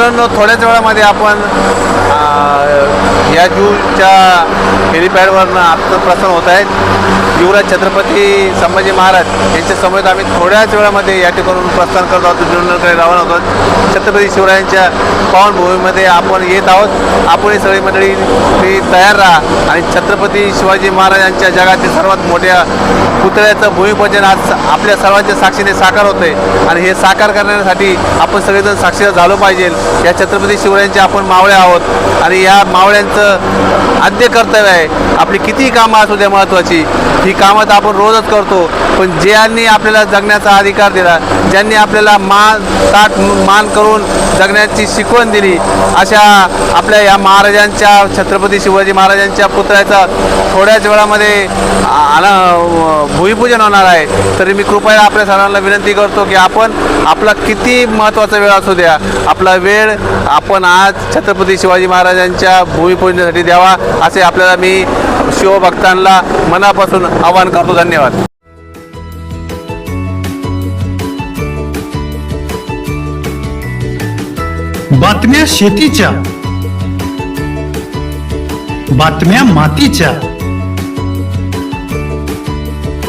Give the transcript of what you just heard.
मित्रांनो थोड्याच वेळामध्ये आपण या जूच्या हेलिपॅडवरनं आपलं प्रसन्न होत आहेत युवराज छत्रपती संभाजी महाराज यांच्या समवेत आम्ही थोड्याच वेळामध्ये या ठिकाणून प्रस्थान करत आहोत. जुन्नरकडे रवाना होतो आहोत. छत्रपती शिवरायांच्या पावनभूमीमध्ये आपण येत आहोत. आपण ही सगळी मंडळी ती तयार राहा आणि छत्रपती शिवाजी महाराजांच्या जगातील सर्वात मोठ्या पुतळ्याचं भूमिपूजन आज आपल्या सर्वांच्या साक्षीने साकार होते आणि हे साकार करण्यासाठी आपण सगळेजण साक्षीदार झालो पाहिजे. या छत्रपती शिवरायांचे आपण मावळे आहोत. आणि या मावळ्यांचं आद्य कर्तव्य आहे. आपली कितीही कामं असू द्या महत्त्वाची ही कामं तर आपण रोजच करतो. पण ज्यांनी आपल्याला जगण्याचा अधिकार दिला ज्यांनी आपल्याला मान ताट मान करून जगण्याची शिकवण दिली अशा आपल्या या महाराजांच्या छत्रपती शिवाजी महाराजांच्या पुतळ्याचा थोड्याच वेळामध्ये आला भूमिपूजन होणार आहे. तरी मी कृपया आपल्या सर्वांना विनंती करतो की आपण आपला किती महत्त्वाचा वेळ असू द्या. आपला वेळ आपण आज छत्रपती शिवाजी महाराजांच्या भूमिपूजनासाठी द्यावा असे आपल्याला मी शिवभक्तांना मनापासून आवाहन करतो. धन्यवाद. बातम्या शेतीच्या बातम्या मातीच्या